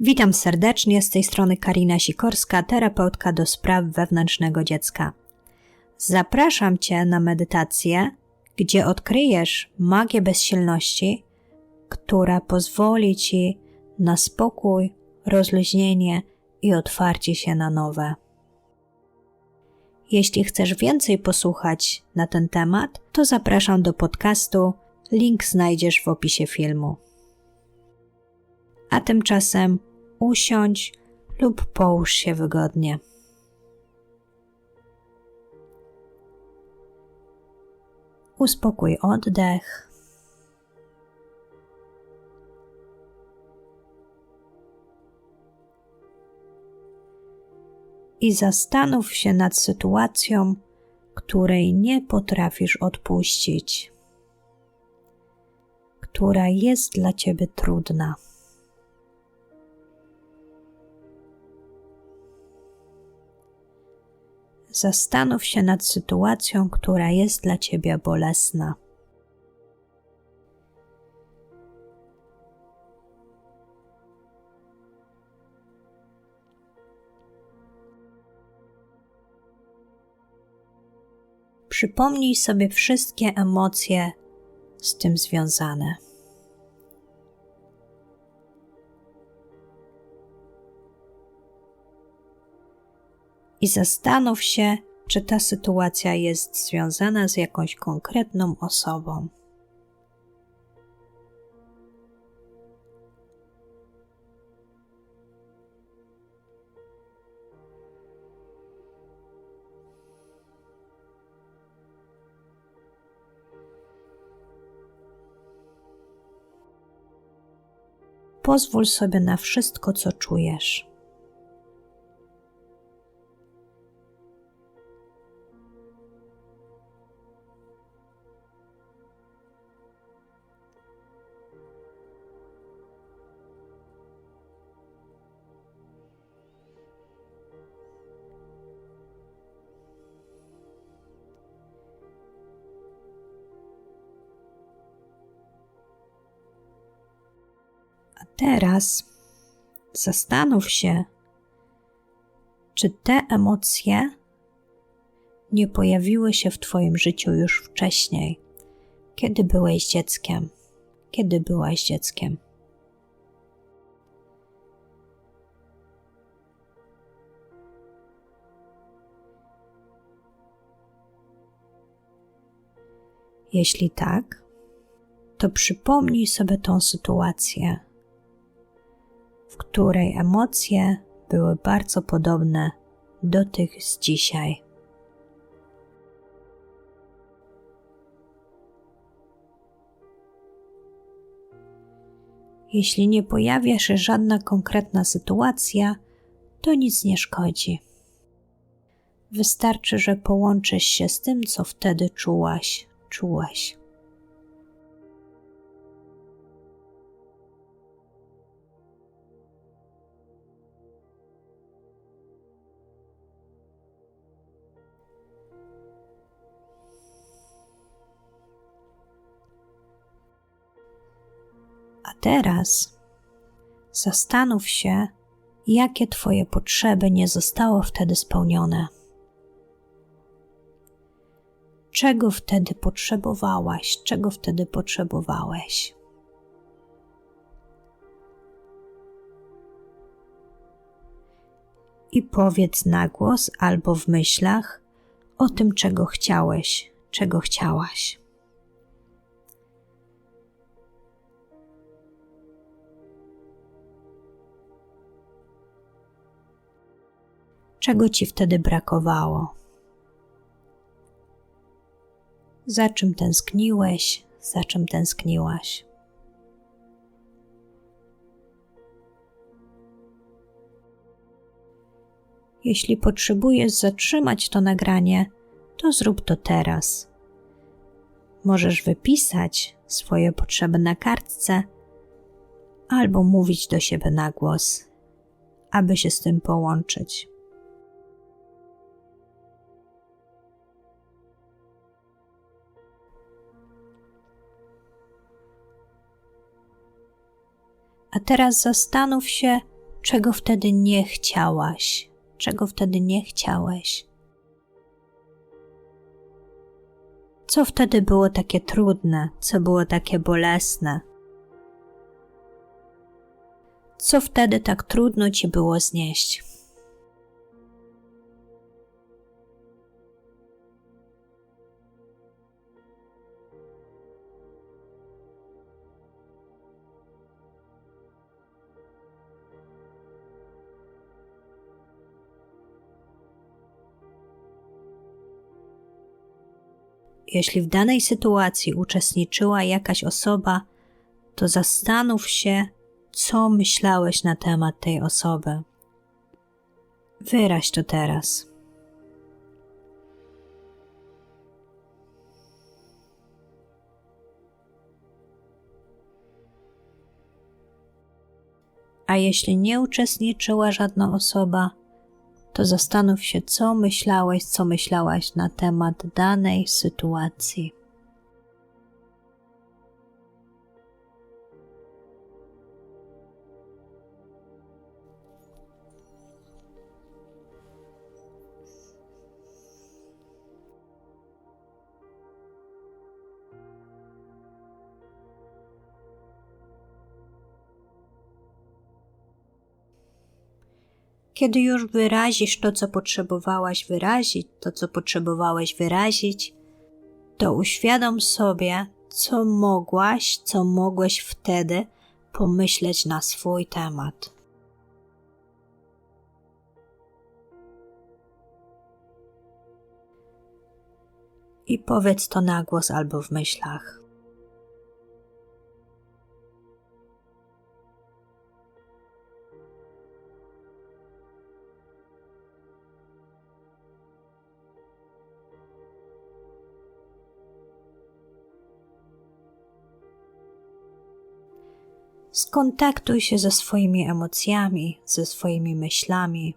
Witam serdecznie, z tej strony Karina Sikorska, terapeutka do spraw wewnętrznego dziecka. Zapraszam Cię na medytację, gdzie odkryjesz magię bezsilności, która pozwoli Ci na spokój, rozluźnienie i otwarcie się na nowe. Jeśli chcesz więcej posłuchać na ten temat, to zapraszam do podcastu. Link znajdziesz w opisie filmu. A tymczasem usiądź lub połóż się wygodnie. Uspokój oddech. I zastanów się nad sytuacją, której nie potrafisz odpuścić, która jest dla ciebie trudna. Zastanów się nad sytuacją, która jest dla ciebie bolesna. Przypomnij sobie wszystkie emocje z tym związane. I zastanów się, czy ta sytuacja jest związana z jakąś konkretną osobą. Pozwól sobie na wszystko, co czujesz. Teraz zastanów się, czy te emocje nie pojawiły się w Twoim życiu już wcześniej, kiedy byłeś dzieckiem, kiedy byłaś dzieckiem. Jeśli tak, to przypomnij sobie tą sytuację w której emocje były bardzo podobne do tych z dzisiaj. Jeśli nie pojawia się żadna konkretna sytuacja, to nic nie szkodzi. Wystarczy, że połączysz się z tym, co wtedy czułaś, czułeś. Teraz zastanów się, jakie Twoje potrzeby nie zostały wtedy spełnione. Czego wtedy potrzebowałaś, czego wtedy potrzebowałeś? I powiedz na głos albo w myślach o tym, czego chciałeś, czego chciałaś. Czego ci wtedy brakowało. Za czym tęskniłeś, za czym tęskniłaś. Jeśli potrzebujesz zatrzymać to nagranie, to zrób to teraz. Możesz wypisać swoje potrzeby na kartce albo mówić do siebie na głos, aby się z tym połączyć. Teraz zastanów się, Czego wtedy nie chciałaś? Czego wtedy nie chciałeś? Co wtedy było takie trudne? Co było takie bolesne? Co wtedy tak trudno ci było znieść? Jeśli w danej sytuacji uczestniczyła jakaś osoba, to zastanów się, co myślałeś na temat tej osoby. Wyraź to teraz. A jeśli nie uczestniczyła żadna osoba, to zastanów się, co myślałeś, co myślałaś na temat danej sytuacji. Kiedy już wyrazisz to, co potrzebowałaś wyrazić, to, co potrzebowałeś wyrazić, to uświadom sobie, co mogłaś, co mogłeś wtedy pomyśleć na swój temat. I powiedz to na głos albo w myślach. Skontaktuj się ze swoimi emocjami, ze swoimi myślami.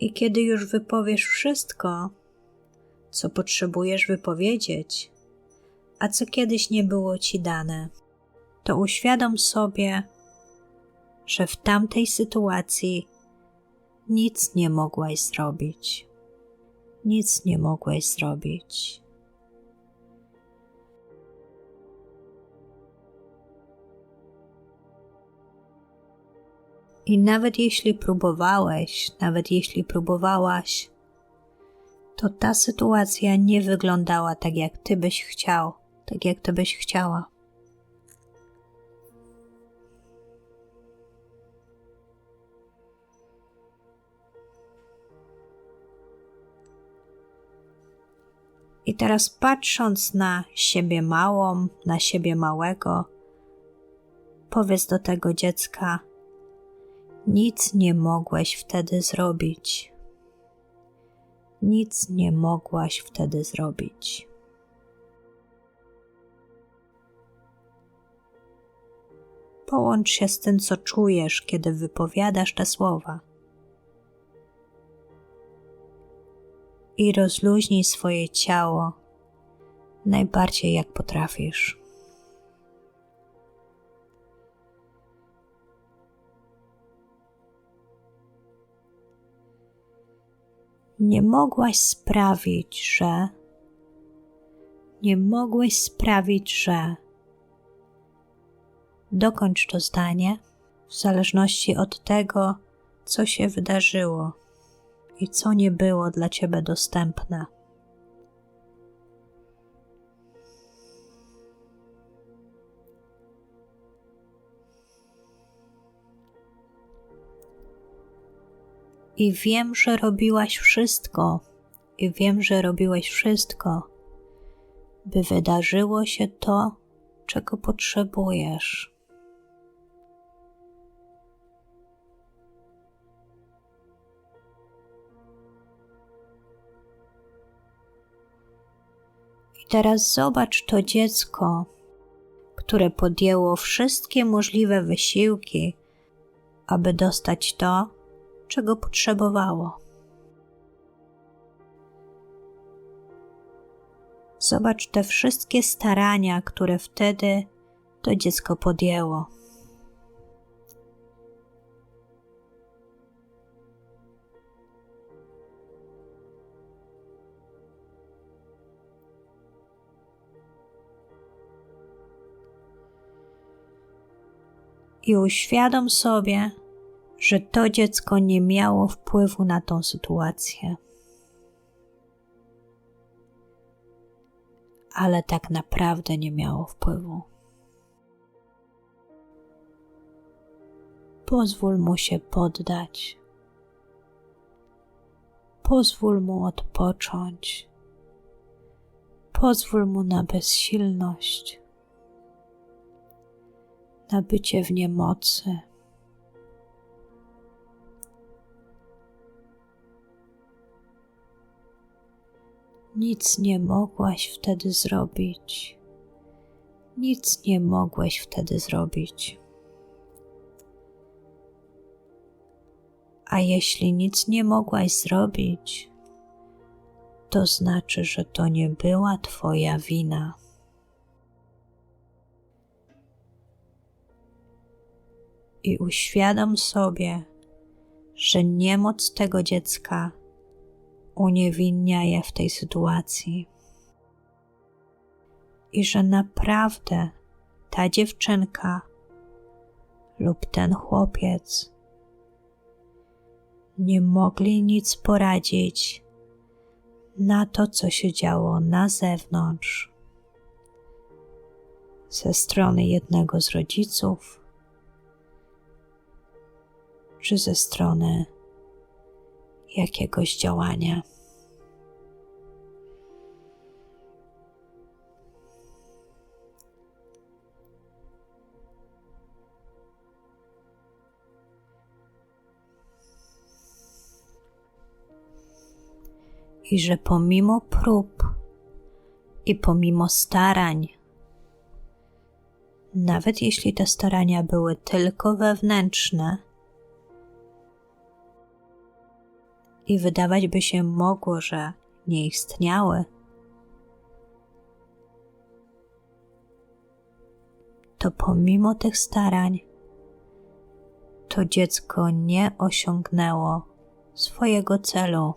I kiedy już wypowiesz wszystko, co potrzebujesz wypowiedzieć, a co kiedyś nie było ci dane, to uświadom sobie, że w tamtej sytuacji nic nie mogłaś zrobić. Nic nie mogłaś zrobić. I nawet jeśli próbowałeś, nawet jeśli próbowałaś, to ta sytuacja nie wyglądała tak, jak ty byś chciał, tak jak ty byś chciała. I teraz patrząc na siebie małą, na siebie małego, powiedz do tego dziecka: Nic nie mogłeś wtedy zrobić. Nic nie mogłaś wtedy zrobić. Połącz się z tym, co czujesz, kiedy wypowiadasz te słowa. I rozluźnij swoje ciało najbardziej jak potrafisz. Nie mogłaś sprawić, że nie mogłeś sprawić, że dokończ to zdanie w zależności od tego, co się wydarzyło i co nie było dla Ciebie dostępne. I wiem, że robiłaś wszystko, i wiem, że robiłeś wszystko, by wydarzyło się to, czego potrzebujesz. Teraz zobacz to dziecko, które podjęło wszystkie możliwe wysiłki, aby dostać to, czego potrzebowało. Zobacz te wszystkie starania, które wtedy to dziecko podjęło. I uświadom sobie, że to dziecko nie miało wpływu na tą sytuację. Ale tak naprawdę nie miało wpływu. Pozwól mu się poddać. Pozwól mu odpocząć. Pozwól mu na bezsilność, na bycie w niemocy. Nic nie mogłaś wtedy zrobić. Nic nie mogłeś wtedy zrobić. A jeśli nic nie mogłaś zrobić, to znaczy, że to nie była Twoja wina. I uświadom sobie, że niemoc tego dziecka uniewinnia je w tej sytuacji. I że naprawdę ta dziewczynka lub ten chłopiec nie mogli nic poradzić na to, co się działo na zewnątrz, ze strony jednego z rodziców, czy ze strony jakiegoś działania. I że pomimo prób i pomimo starań, nawet jeśli te starania były tylko wewnętrzne, i wydawać by się mogło, że nie istniały, to pomimo tych starań to dziecko nie osiągnęło swojego celu,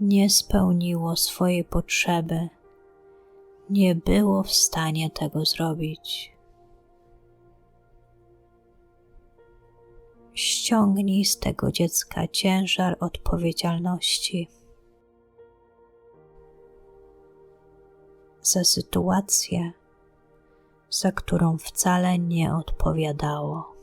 nie spełniło swojej potrzeby, nie było w stanie tego zrobić. Ściągnij z tego dziecka ciężar odpowiedzialności za sytuację, za którą wcale nie odpowiadało.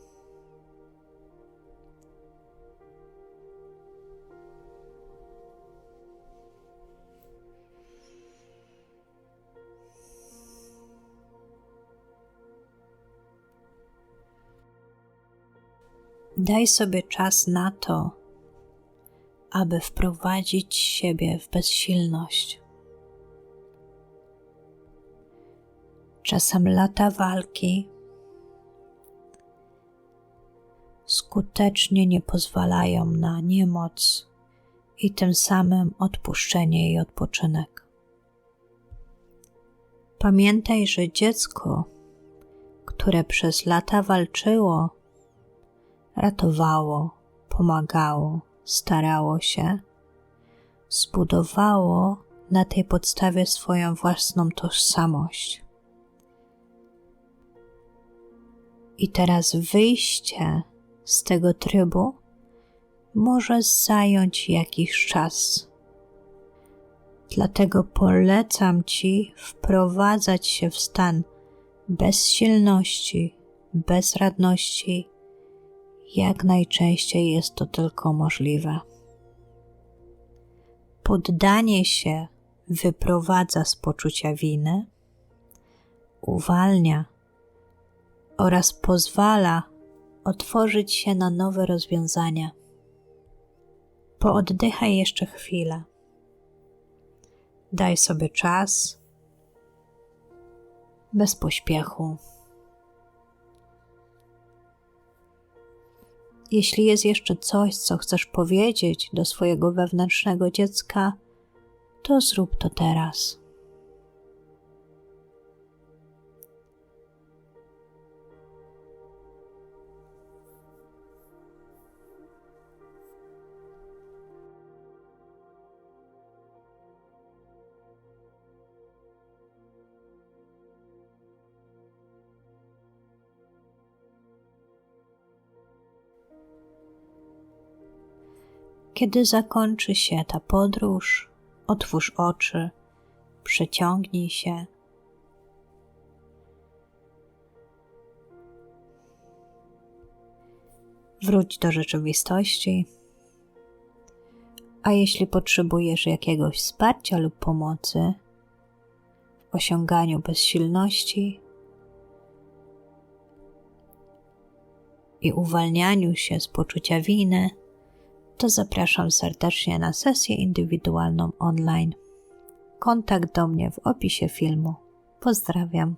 Daj sobie czas na to, aby wprowadzić siebie w bezsilność. Czasem lata walki skutecznie nie pozwalają na niemoc i tym samym odpuszczenie i odpoczynek. Pamiętaj, że dziecko, które przez lata walczyło, ratowało, pomagało, starało się, zbudowało na tej podstawie swoją własną tożsamość. I teraz wyjście z tego trybu może zająć jakiś czas. Dlatego polecam Ci wprowadzać się w stan bezsilności, bezradności jak najczęściej jest to tylko możliwe. Poddanie się wyprowadza z poczucia winy, uwalnia oraz pozwala otworzyć się na nowe rozwiązania. Pooddychaj jeszcze chwilę. Daj sobie czas bez pośpiechu. Jeśli jest jeszcze coś, co chcesz powiedzieć do swojego wewnętrznego dziecka, to zrób to teraz. Kiedy zakończy się ta podróż, otwórz oczy, przeciągnij się. Wróć do rzeczywistości. A jeśli potrzebujesz jakiegoś wsparcia lub pomocy w osiąganiu bezsilności i uwalnianiu się z poczucia winy, to zapraszam serdecznie na sesję indywidualną online. Kontakt do mnie w opisie filmu. Pozdrawiam.